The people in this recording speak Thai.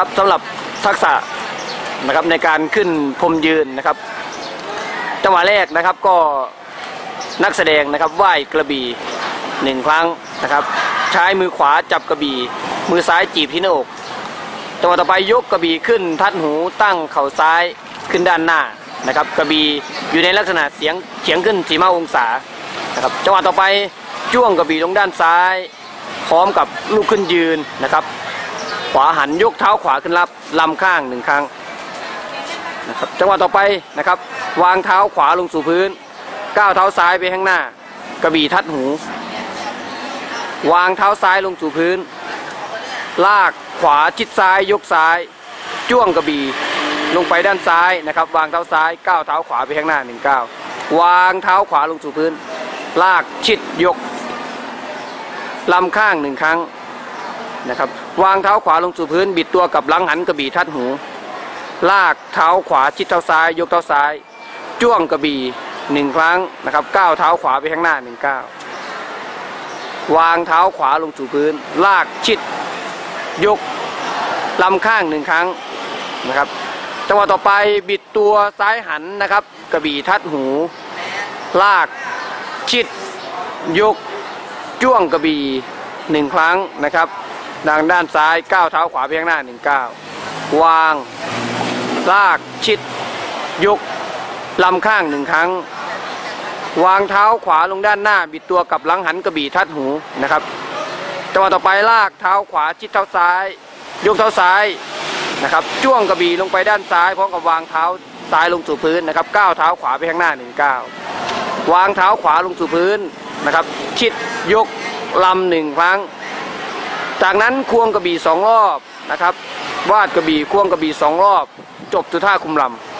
นะครับสำหรับทักษะนะครับในการขึ้นพรมยืนนะครับ จังหวะแรกนะครับก็นักแสดงนะครับไหว้กระบี่หนึ่งครั้งนะครับ ใช้มือขวาจับกระบี่ มือซ้ายจีบที่หน้าอกจังหวะต่อไปยกกระบี่ขึ้นทัดหูตั้งเข่าซ้ายขึ้นด้านหน้านะครับ กระบี่อยู่ในลักษณะเสียงเฉียงขึ้น45องศานะครับจังหวะต่อไปจ้วงกระบี่ลงด้านซ้าย พร้อมกับลูกขึ้นยืนนะครับ ขวาหันยกเท้าขวาขึ้นรับลำข้างหนึ่งครั้งนะครับจังหวะต่อไปนะครับ วางเท้าขวาลงสู่พื้นก้าวเท้าซ้ายไปข้างหน้า กระบี่ทัดหู วางเท้าซ้ายลงสู่พื้น ลากขวาชิดซ้ายยกซ้าย จ้วงกระบี่ลงไปด้านซ้ายนะครับ วางเท้าซ้ายก้าวเท้าขวาไปข้างหน้าหนึ่งก้าววางเท้าขวาลงสู่พื้น ลากชิดยกลำข้างหนึ่งครั้ง นะครับ วางเท้าขวาลงสู่พื้น บิดตัวกับหลังหันกระบี่ทัดหู ลากเท้าขวาชิดเท้าซ้าย ยกเท้าซ้าย จ้วงกระบี่หนึ่งครั้งนะครับก้าวเท้าขวาไปข้างหน้าหนึ่งก้าววางเท้าขวาลงสู่พื้น ลากชิด ยกลำข้างหนึ่งครั้งนะครับจังหวะต่อไปบิดตัวซ้ายหันนะครับ กระบี่ทัดหู ลากชิด ยก จ้วงกระบี่หนึ่งครั้งนะครับ ทางด้านซ้ายก้าวเท้าขวาไปข้างหน้าหนึ่งก้าววางลากชิด ยกลำข้างหนึ่งครั้ง วางเท้าขวาลงด้านหน้า บิดตัวกับหลังหันกระบี่ทัดหูนะครับจังหวะต่อไปลากเท้าขวาชิดเท้าซ้าย ยกเท้าซ้ายนะครับจ้วงกระบี่ลงไปด้านซ้ายพร้อมกับวางเท้าซ้ายลงสู่พื้นนะครับก้าวเท้าขวาไปข้างหน้าหนึ่งก้าววางเท้าขวาลงสู่พื้นนะครับ ชิดยกลำหนึ่งครั้ง จากนั้นควงกระบี่สองรอบนะครับ วาดกระบี่ควงกระบี่สองรอบ จบทุท่าคุมลำ